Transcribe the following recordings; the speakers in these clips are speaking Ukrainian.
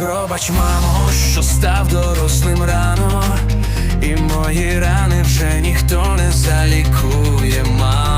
Пробач, мамо, що став дорослим рано, і мої рани вже ніхто не залікує, мамо.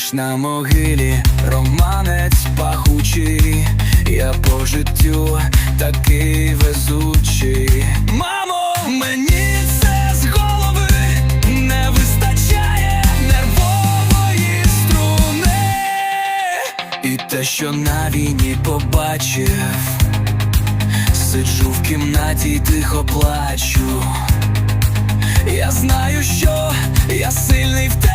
Лиш на могилі романець пахучий, я по життю такий везучий. Мамо, мені це з голови не вистачає нервової струни. І те, що на війні побачив, сиджу в кімнаті тихо плачу. Я знаю, що я сильний в тебе,